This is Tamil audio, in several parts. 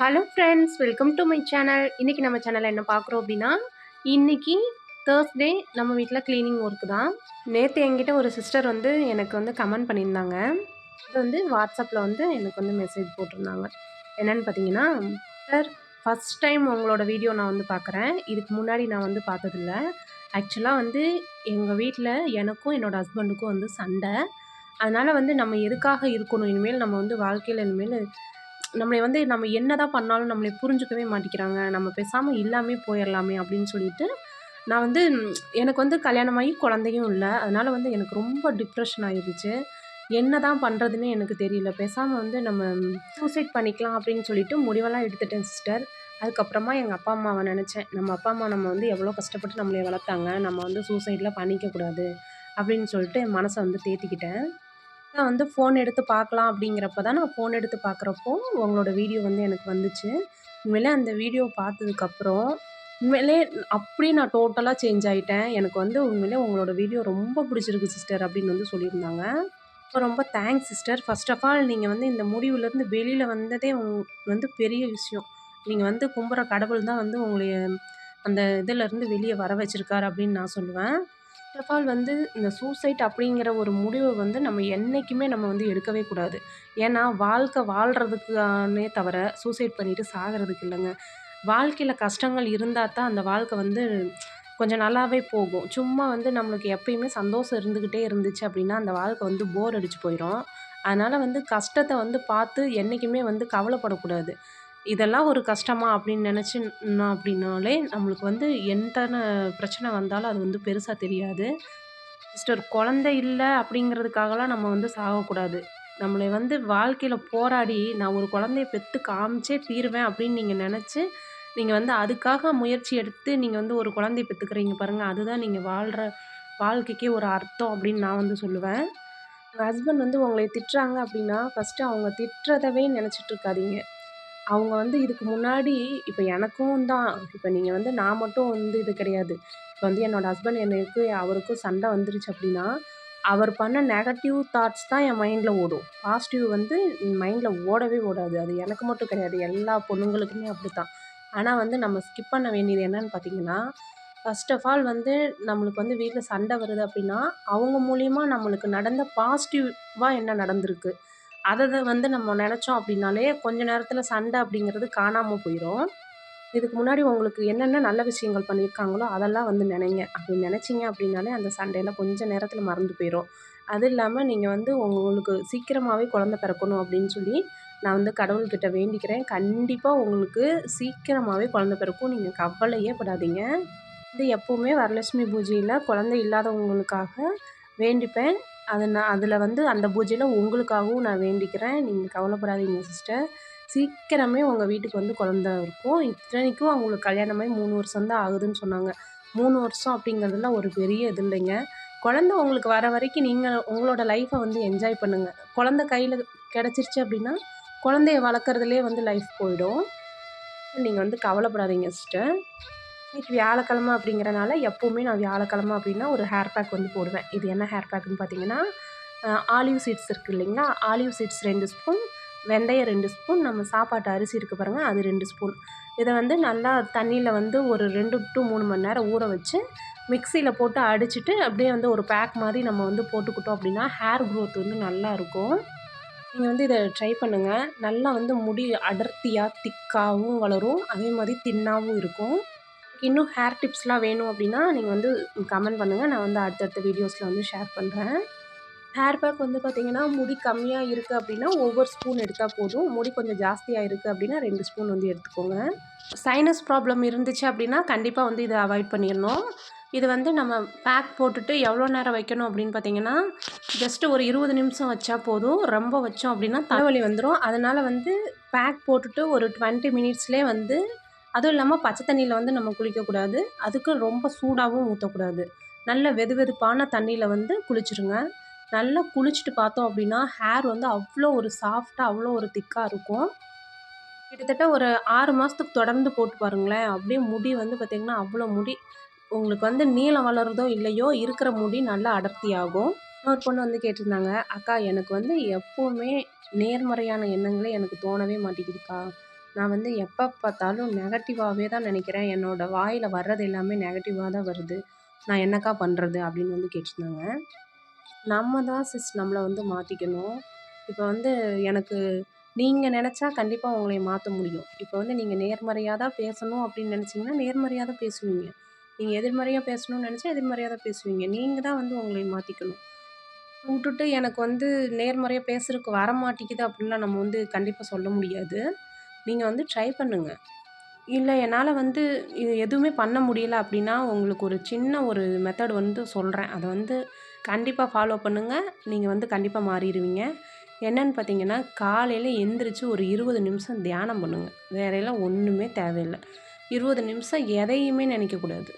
Hello friends welcome to my channel இன்றைக்கி நம்ம சேனலில் என்ன பார்க்குறோம் அப்படின்னா இன்றைக்கி தேர்ஸ்டே நம்ம வீட்டில் க்ளீனிங் ஒர்க்கு தான். நேற்று என்கிட்ட ஒரு சிஸ்டர் வந்து எனக்கு வந்து கமெண்ட் பண்ணியிருந்தாங்க. இது வந்து வாட்ஸ்அப்பில் வந்து எனக்கு வந்து மெசேஜ் போட்டிருந்தாங்க. என்னென்னு பார்த்தீங்கன்னா சார் ஃபஸ்ட் டைம் உங்களோட வீடியோ நான் வந்து பார்க்குறேன். இதுக்கு முன்னாடி நான் வந்து பார்த்ததில்ல. ஆக்சுவலாக வந்து எங்கள் வீட்டில் எனக்கும் என்னோடய ஹஸ்பண்டுக்கும் வந்து சண்டை. அதனால் வந்து நம்ம எதுக்காக இருக்கணும்? இனிமேல் நம்ம வந்து வாழ்க்கையில் இனிமேல் நம்மளை வந்து நம்ம என்ன தான் பண்ணாலும் நம்மளை புரிஞ்சுக்கவே மாட்டேங்கிறாங்க. நம்ம பேசாமல் இல்லாமல் போயிடலாமே அப்படின்னு சொல்லிட்டு நான் வந்து எனக்கு வந்து கல்யாணமாகி குழந்தையும் இல்லை. அதனால் வந்து எனக்கு ரொம்ப டிப்ரெஷன் ஆகிடுச்சு என்ன தான் பண்ணுறதுன்னு எனக்கு தெரியல. பேசாமல் வந்து நம்ம சூசைட் பண்ணிக்கலாம் அப்படின்னு சொல்லிட்டு முடிவெல்லாம் எடுத்துட்டேன் சிஸ்டர் அதுக்கப்புறமா எங்கள் அப்பா அம்மாவை நினச்சேன். நம்ம அப்பா அம்மா நம்ம வந்து எவ்வளோ கஷ்டப்பட்டு நம்மளை வளர்த்தாங்க. நம்ம வந்து சூசைட்லாம் பண்ணிக்கக்கூடாது அப்படின்னு சொல்லிட்டு மனசை வந்து தேத்திக்கிட்டேன். நான் வந்து ஃபோன் எடுத்து பார்க்கலாம் அப்படிங்கிறப்ப தான் நான் ஃபோன் எடுத்து பார்க்குறப்போ உங்களோட வீடியோ வந்து எனக்கு வந்துச்சு. உண்மையிலே அந்த வீடியோ பார்த்ததுக்கப்புறம் உண்மையிலே அப்படியே நான் டோட்டலாக சேஞ்ச் ஆகிட்டேன் எனக்கு வந்து உண்மையிலே உங்களோட வீடியோ ரொம்ப பிடிச்சிருக்கு சிஸ்டர் அப்படின்னு வந்து சொல்லியிருந்தாங்க. இப்போ ரொம்ப thanks sister first of all நீங்கள் வந்து இந்த முடிவுலேருந்து வெளியில் வந்ததே வந்து பெரிய விஷயம். நீங்கள் வந்து கும்புற கடவுள் தான் வந்து உங்களை அந்த இதிலேருந்து வெளியே வர வச்சுருக்காரு அப்படின்னு நான் சொல்லுவேன். ஃபர்ஸ்ட் ஆஃப் ஆல் வந்து இந்த சூசைட் அப்படிங்கிற ஒரு முடிவை வந்து நம்ம என்றைக்குமே நம்ம வந்து எடுக்கவே கூடாது. ஏன்னா வாழ்க்கை வாழ்கிறதுக்கானே தவிர சூசைட் பண்ணிவிட்டு சாகிறதுக்கு இல்லைங்க. வாழ்க்கையில் கஷ்டங்கள் இருந்தால் தான் அந்த வாழ்க்கை வந்து கொஞ்சம் நல்லாவே போகும். சும்மா வந்து நம்மளுக்கு எப்பயுமே சந்தோஷம் இருந்துக்கிட்டே இருந்துச்சு அப்படின்னா அந்த வாழ்க்கை வந்து போர் அடிச்சு போயிடும் அதனால் வந்து கஷ்டத்தை வந்து பார்த்து என்றைக்குமே வந்து கவலைப்படக்கூடாது. இதெல்லாம் ஒரு கஷ்டமா அப்படின்னு நினச்சின்னா அப்படின்னாலே நம்மளுக்கு வந்து எத்தனை பிரச்சனை வந்தாலும் அது வந்து பெருசாக தெரியாது. சிஸ்டர் குழந்தை இல்லை அப்படிங்கிறதுக்காகலாம் நம்ம வந்து சாகக்கூடாது. நம்மளை வந்து வாழ்க்கையில் போராடி நான் ஒரு குழந்தைய பெற்று காமிச்சே தீருவேன் அப்படின்னு நீங்கள் நினச்சி நீங்கள் வந்து அதுக்காக முயற்சி எடுத்து நீங்கள் வந்து ஒரு குழந்தைய பெற்றுக்கிறீங்க பாருங்கள் அதுதான் நீங்கள் வாழ்கிற வாழ்க்கைக்கே ஒரு அர்த்தம் அப்படின்னு நான் வந்து சொல்லுவேன். உங்கள் ஹஸ்பண்ட் வந்து உங்களை திட்டுறாங்க அப்படின்னா ஃபஸ்ட்டு அவங்க திட்டுறதவே நினச்சிட்டு இருக்காதீங்க. அவங்க வந்து இதுக்கு முன்னாடி இப்போ எனக்கும் தான். இப்போ நீங்கள் வந்து நான் மட்டும் வந்து இது கிடையாது. இப்போ வந்து என்னோடய ஹஸ்பண்ட் எனக்கு அவருக்கும் சண்டை வந்துருச்சு அப்படின்னா அவர் பண்ண நெகட்டிவ் தாட்ஸ் தான் என் மைண்டில் ஓடும். பாசிட்டிவ் வந்து மைண்டில் ஓடவே ஓடாது. அது எனக்கு மட்டும் கிடையாது. எல்லா பொண்ணுங்களுக்குமே அப்படி தான் ஆனால் வந்து நம்ம ஸ்கிப் பண்ண வேண்டியது என்னன்னு பார்த்தீங்கன்னா ஃபஸ்ட் ஆஃப் ஆல் வந்து நம்மளுக்கு வந்து வீட்டில் சண்டை வருது அப்படின்னா அவங்க மூலிமா நம்மளுக்கு நடந்த பாசிட்டிவாக என்ன நடந்திருக்கு? அதை வந்து நம்ம நினச்சோம் அப்படின்னாலே கொஞ்ச நேரத்தில் சண்டை அப்படிங்கிறது காணாமல் போயிடும் இதுக்கு முன்னாடி உங்களுக்கு என்னென்ன நல்ல விஷயங்கள் பண்ணியிருக்காங்களோ அதெல்லாம் வந்து நினைங்க. அப்படி நினச்சிங்க அப்படின்னாலே அந்த சண்டையெல்லாம் கொஞ்சம் நேரத்தில் மறந்து போயிடும் அது இல்லாமல் நீங்கள் வந்து உங்களுக்கு சீக்கிரமாகவே குழந்த பிறக்கணும் அப்படின்னு சொல்லி நான் வந்து கடவுள்கிட்ட வேண்டிக்கிறேன். கண்டிப்பாக உங்களுக்கு சீக்கிரமாகவே குழந்த பிறக்கும். நீங்கள் கவலையே படாதீங்க. இது எப்போவுமே வரலட்சுமி பூஜையில் குழந்தை இல்லாதவங்களுக்காக வேண்டிப்பேன். அதை நான் அதில் வந்து அந்த பூஜையில் உங்களுக்காகவும் நான் வேண்டிக்கிறேன். நீங்கள் கவலைப்படாதீங்க சிஸ்டர் சீக்கிரமே உங்கள் வீட்டுக்கு வந்து குழந்த இருக்கும். இத்தனைக்கும் அவங்களுக்கு கல்யாணமாகி மூணு வருஷம் தான் ஆகுதுன்னு சொன்னாங்க. மூணு வருஷம் அப்படிங்கிறதுலாம் ஒரு பெரிய இது இல்லைங்க. குழந்த உங்களுக்கு வர வரைக்கும் நீங்கள் உங்களோட லைஃப்பை வந்து என்ஜாய் பண்ணுங்கள் குழந்த கையில் கிடச்சிருச்சு அப்படின்னா குழந்தைய வளர்க்குறதுலே வந்து லைஃப் போயிடும். நீங்கள் வந்து கவலைப்படாதீங்க சிஸ்டர் இன்றைக்கி வியாழக்கிழமை அப்படிங்கிறனால எப்போவுமே நான் வியாழக்கிழமை அப்படின்னா ஒரு ஹேர் பேக் வந்து போடுவேன். இது என்ன ஹேர் பேக்குன்னு பார்த்தீங்கன்னா ஆலிவ் சீட்ஸ் இருக்குது இல்லைங்களா? ஆலிவ் சீட்ஸ் ரெண்டு ஸ்பூன் வெந்தயம் ரெண்டு ஸ்பூன் நம்ம சாப்பாட்டு அரிசி இருக்குது பாருங்கள் அது ரெண்டு ஸ்பூன் இதை வந்து நல்லா தண்ணியில் வந்து ஒரு ரெண்டு டு மூணு மணி நேரம் ஊற வச்சு மிக்சியில் போட்டு அடிச்சுட்டு அப்படியே வந்து ஒரு பேக் மாதிரி நம்ம வந்து போட்டுக்கிட்டோம் அப்படின்னா ஹேர் க்ரோத் வந்து நல்லா இருக்கும். நீங்கள் வந்து இதை ட்ரை பண்ணுங்கள் நல்லா வந்து முடி அடர்த்தியாக திக்காகவும் வளரும். அதே மாதிரி தின்னாகவும் இருக்கும். இன்னும் ஹேர் டிப்ஸ்லாம் வேணும் அப்படின்னா நீங்கள் வந்து கமெண்ட் பண்ணுங்கள் நான் வந்து அடுத்தடுத்த வீடியோஸில் வந்து ஷேர் பண்ணுறேன் ஹேர் பேக் வந்து பார்த்திங்கன்னா முடி கம்மியாக இருக்குது அப்படின்னா ஒவ்வொரு ஸ்பூன் எடுத்தால் போதும். முடி கொஞ்சம் ஜாஸ்தியாக இருக்குது அப்படின்னா ரெண்டு ஸ்பூன் வந்து எடுத்துக்கோங்க. சைனஸ் ப்ராப்ளம் இருந்துச்சு அப்படின்னா கண்டிப்பாக வந்து இதை அவாய்ட் பண்ணிடணும். இது வந்து நம்ம பேக் போட்டுட்டு எவ்வளோ நேரம் வைக்கணும் அப்படின்னு பார்த்தீங்கன்னா ஜஸ்ட்டு ஒரு இருபது நிமிஷம் வச்சா போதும். ரொம்ப வச்சோம் அப்படின்னா தலைவலி வந்துடும் அதனால் வந்து பேக் போட்டுட்டு ஒரு டுவெண்ட்டி மினிட்ஸ்லேயே வந்து அதுவும் இல்லாமல் பச்சை தண்ணியில் வந்து நம்ம குளிக்கக்கூடாது. அதுக்கு ரொம்ப சூடாகவும் ஊற்றக்கூடாது நல்ல வெது வெதுப்பான தண்ணியில் வந்து குளிச்சுருங்க. நல்லா குளிச்சுட்டு பார்த்தோம் அப்படின்னா ஹேர் வந்து அவ்வளோ ஒரு சாஃப்டாக அவ்வளோ ஒரு திக்காக இருக்கும். கிட்டத்தட்ட ஒரு ஆறு மாதத்துக்கு தொடர்ந்து போட்டு பாருங்களேன். அப்படியே முடி வந்து பார்த்திங்கன்னா அவ்வளோ முடி உங்களுக்கு வந்து நீளம் வளருதோ இல்லையோ இருக்கிற முடி நல்லா அடர்த்தி ஆகும் இன்னொரு பொண்ணு வந்து கேட்டிருந்தாங்க அக்கா எனக்கு வந்து எப்போவுமே நேர்மறையான எண்ணங்களே எனக்கு தோணவே மாட்டேங்குதுக்கா. நான் வந்து எப்போ பார்த்தாலும் நெகட்டிவாகவே தான் நினைக்கிறேன். என்னோடய வாயில் வர்றது எல்லாமே நெகட்டிவாக தான் வருது. நான் என்னக்கா பண்ணுறது அப்படின்னு வந்து கேட்டிருந்தாங்க. நம்ம தான் சிஸ் நம்மளை வந்து மாற்றிக்கணும் இப்போ வந்து எனக்கு நீங்கள் நினச்சா கண்டிப்பாக உங்களை மாற்ற முடியும். இப்போ வந்து நீங்கள் நேர்மறையாக தான் பேசணும் அப்படின்னு நினச்சிங்கன்னா நேர்மறையாக தான் பேசுவீங்க. நீங்கள் எதிர்மறையாக பேசணும்னு நினச்சா எதிர்மறையாக தான் பேசுவீங்க. நீங்கள் தான் வந்து உங்களை மாற்றிக்கணும் விட்டுட்டு எனக்கு வந்து நேர்மறையாக பேசுறதுக்கு வர மாட்டேங்குது அப்படின்லாம் நம்ம வந்து கண்டிப்பாக சொல்ல முடியாது. நீங்கள் வந்து ட்ரை பண்ணுங்கள் இல்லை என்னால் வந்து இது எதுவுமே பண்ண முடியல அப்படின்னா உங்களுக்கு ஒரு சின்ன ஒரு மெத்தட் வந்து சொல்கிறேன் அதை வந்து கண்டிப்பாக ஃபாலோ பண்ணுங்கள் நீங்கள் வந்து கண்டிப்பாக மாறிடுவீங்க. என்னென்னு பார்த்தீங்கன்னா காலையில் எந்திரிச்சு ஒரு இருபது நிமிஷம் தியானம் பண்ணுங்கள் வேறையெல்லாம் ஒன்றுமே தேவையில்லை. இருபது நிமிஷம் எதையுமே நினைக்கக்கூடாது.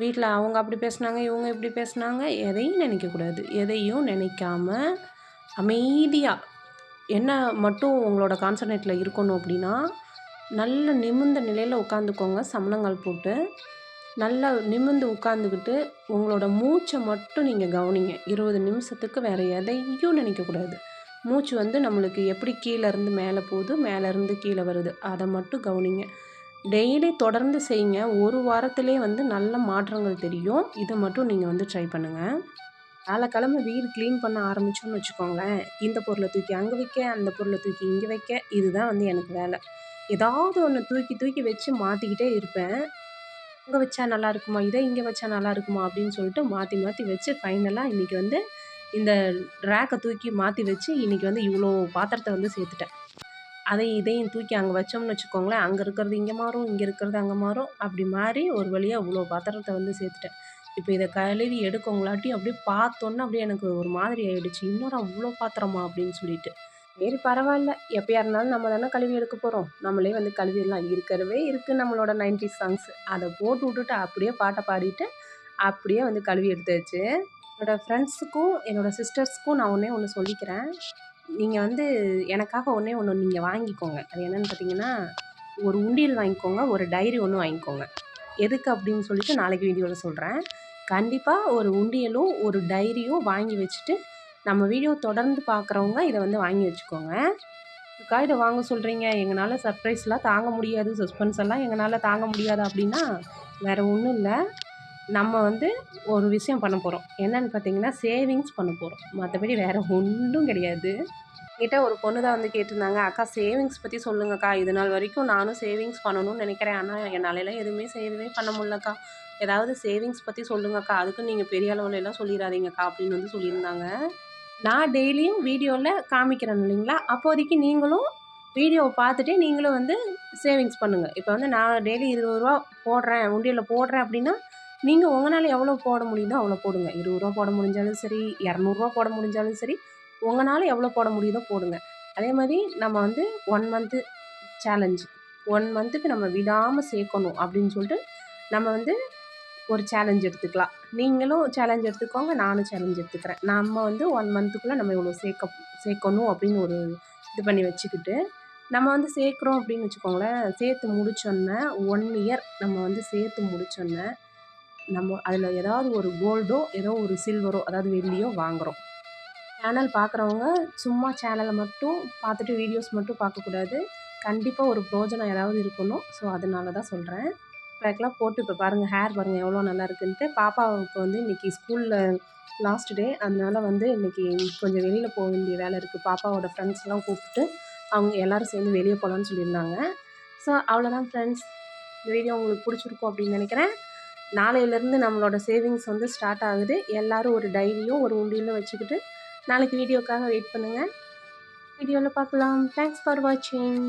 வீட்டில் அவங்க அப்படி பேசுனாங்க இவங்க இப்படி பேசுனாங்க எதையும் நினைக்கக்கூடாது. எதையும் நினைக்காம அமைதியாக என்ன மட்டும் உங்களோட கான்சன்ட்ரேட்டில் இருக்கணும் அப்படின்னா நல்ல நிமிர்ந்த நிலையில் உட்காந்துக்கோங்க சமணங்கால் போட்டு. நல்லா நிமிர்ந்து உட்காந்துக்கிட்டு உங்களோட மூச்சை மட்டும் நீங்கள் கவனிங்க. இருபது நிமிஷத்துக்கு வேறு எதையும் நினைக்கக்கூடாது. மூச்சு வந்து நம்மளுக்கு எப்படி கீழேருந்து மேலே போகுது மேலேருந்து கீழே வருது அதை மட்டும் கவனிங்க. டெய்லி தொடர்ந்து செய்யுங்க. ஒரு வாரத்திலே வந்து நல்ல மாற்றங்கள் தெரியும். இதை மட்டும் நீங்கள் வந்து ட்ரை பண்ணுங்கள் வேலைக்கிழமை வீடு க்ளீன் பண்ண ஆரம்பித்தோன்னு வச்சுக்கோங்களேன். இந்த பொருளை தூக்கி அங்கே வைக்க அந்த பொருளை தூக்கி இங்கே வைக்க இதுதான் வந்து எனக்கு வேலை. ஏதாவது ஒன்று தூக்கி தூக்கி வச்சு மாற்றிக்கிட்டே இருப்பேன். அங்கே வச்சா நல்லா இருக்குமா? இதை இங்கே வச்சா நல்லா இருக்குமா? அப்படின்னு சொல்லிட்டு மாற்றி மாற்றி வச்சு ஃபைனலாக இன்றைக்கி வந்து இந்த ரேக்கை தூக்கி மாற்றி வச்சு இன்றைக்கி வந்து இவ்வளோ பாத்திரத்தை வந்து சேர்த்துட்டேன். அதையும் இதையும் தூக்கி அங்கே வச்சோம்னு வச்சுக்கோங்களேன். அங்கே இருக்கிறது இங்கே மாறும் இங்கே இருக்கிறது அங்கே மாறும். அப்படி மாறி ஒரு வழியாக இவ்வளோ பாத்திரத்தை வந்து சேர்த்துட்டேன். இப்போ இதை கழுவி எடுக்கவங்களாட்டியும் அப்படியே பார்த்தோன்னே அப்படியே எனக்கு ஒரு மாதிரி ஆகிடுச்சு இன்னொரு அவ்வளோ பாத்திரமா அப்படின்னு சொல்லிட்டு. சரி பரவாயில்ல. எப்போயா இருந்தாலும் நம்ம தானே கழுவி எடுக்க போகிறோம் நம்மளே வந்து கழுவிடலாம். இருக்கிறவே இருக்குது நம்மளோட நைன்டி சாங்ஸ் அதை போட்டு விட்டுட்டு அப்படியே பாட்டை பாடிட்டு அப்படியே வந்து கழுவி எடுத்தாச்சு. என்னோடய ஃப்ரெண்ட்ஸுக்கும் என்னோடய சிஸ்டர்ஸ்க்கும் நான் ஒன்றே ஒன்று சொல்லிக்கிறேன். நீங்கள் வந்து எனக்காக ஒன்றே ஒன்று நீங்கள் வாங்கிக்கோங்க. அது என்னென்னு பார்த்தீங்கன்னா ஒரு உண்டியல் வாங்கிக்கோங்க ஒரு டைரி ஒன்று வாங்கிக்கோங்க. எதுக்கு அப்படின்னு சொல்லிட்டு நாளைக்கு வீடியோவில் சொல்கிறேன் கண்டிப்பாக ஒரு உண்டியலும் ஒரு டைரியும் வாங்கி வச்சுட்டு நம்ம வீடியோ தொடர்ந்து பார்க்குறவங்க இதை வந்து வாங்கி வச்சுக்கோங்க. அக்கா இதை வாங்க சொல்கிறீங்க எங்களால் சர்ப்ரைஸ்லாம் தாங்க முடியாது. சஸ்பென்ஸ் எல்லாம் எங்களால் தாங்க முடியாது அப்படின்னா வேறு ஒன்றும் இல்லை. நம்ம வந்து ஒரு விஷயம் பண்ண போகிறோம் என்னென்னு பார்த்தீங்கன்னா சேவிங்ஸ் பண்ண போகிறோம் மற்றபடி வேறு ஒன்றும் கிடையாது. கிட்ட ஒரு பொண்ணு தான் வந்து கேட்டிருந்தாங்க. அக்கா சேவிங்ஸ் பற்றி சொல்லுங்கக்கா. இது நாள் வரைக்கும் நானும் சேவிங்ஸ் பண்ணணும்னு நினைக்கிறேன். ஆனால் என்னாலலாம் எதுவுமே சேவிங்கே பண்ண முடிலக்கா ஏதாவது சேவிங்ஸ் பற்றி சொல்லுங்கக்கா. அதுக்கு நீங்கள் பெரிய அளவில் எல்லாம் சொல்லிடாதீங்கக்கா அப்படின்னு வந்து சொல்லியிருந்தாங்க. நான் டெய்லியும் வீடியோவில் காமிக்கிறேன் இல்லைங்களா? அப்போதைக்கு நீங்களும் வீடியோவை பார்த்துட்டே நீங்களும் வந்து சேவிங்ஸ் பண்ணுங்கள் இப்போ வந்து நான் டெய்லி இருபது ரூபா போடுறேன். உண்டியலில் போடுறேன் அப்படின்னா நீங்கள் உங்களால் எவ்வளோ போட முடியுதோ அவ்வளோ போடுங்க. இருபது ரூபா போட முடிஞ்சாலும் சரி இரநூறுவா போட முடிஞ்சாலும் சரி உங்களால் எவ்வளோ போட முடியுதோ போடுங்க. அதே மாதிரி நம்ம வந்து ஒன் மந்த்து சேலஞ்ச் ஒன் மந்த்துக்கு நம்ம விடாமல் சேர்க்கணும் அப்படின்னு சொல்லிட்டு நம்ம வந்து ஒரு சேலஞ்ச் எடுத்துக்கலாம். நீங்களும் சேலஞ்ச் எடுத்துக்கோங்க நானும் சேலஞ்ச் எடுத்துக்கிறேன். நம்ம வந்து ஒன் மந்த்துக்குள்ளே நம்ம இவ்வளோ சேர்க்க சேர்க்கணும் அப்படின்னு ஒரு இது பண்ணி வச்சுக்கிட்டு நம்ம வந்து சேர்க்குறோம் அப்படின்னு வச்சுக்கோங்களேன். சேர்த்து முடிச்சோன்னே ஒன் இயர் நம்ம வந்து சேர்த்து முடிச்சோன்னே நம்ம அதில் ஏதாவது ஒரு கோல்டோ ஏதோ ஒரு சில்வரோ அதாவது வெள்ளியோ வாங்குகிறோம் சேனல் பார்க்குறவங்க சும்மா சேனலை மட்டும் பார்த்துட்டு வீடியோஸ் மட்டும் பார்க்கக்கூடாது. கண்டிப்பாக ஒரு ப்ரோஜனம் ஏதாவது இருக்கணும். ஸோ அதனால தான் சொல்கிறேன் பேக்கெலாம் போட்டு இப்போ பாருங்கள் ஹேர் பாருங்கள் எவ்வளோ நல்லா இருக்குன்ட்டு. பாப்பாவுக்கு வந்து இன்றைக்கி ஸ்கூலில் லாஸ்ட் டே அதனால வந்து இன்றைக்கி கொஞ்சம் வெளியில் போக வேண்டிய வேலை இருக்குது பாப்பாவோட ஃப்ரெண்ட்ஸ்லாம் கூப்பிட்டு அவங்க எல்லோரும் சேர்ந்து வெளியே போகலான்னு சொல்லியிருந்தாங்க. ஸோ அவ்வளோதான் ஃப்ரெண்ட்ஸ் இந்த வீடியோ உங்களுக்கு பிடிச்சிருக்கும் அப்படின்னு நினைக்கிறேன். நாளையிலேருந்து நம்மளோட சேவிங்ஸ் வந்து ஸ்டார்ட் ஆகுது. எல்லோரும் ஒரு டைரியும் ஒரு உண்டியிலும் வச்சுக்கிட்டு நாளைக்கு வீடியோக்காக வெயிட் பண்ணுங்கள் வீடியோவில் பார்க்கலாம். தேங்க்ஸ் ஃபார் வாட்சிங்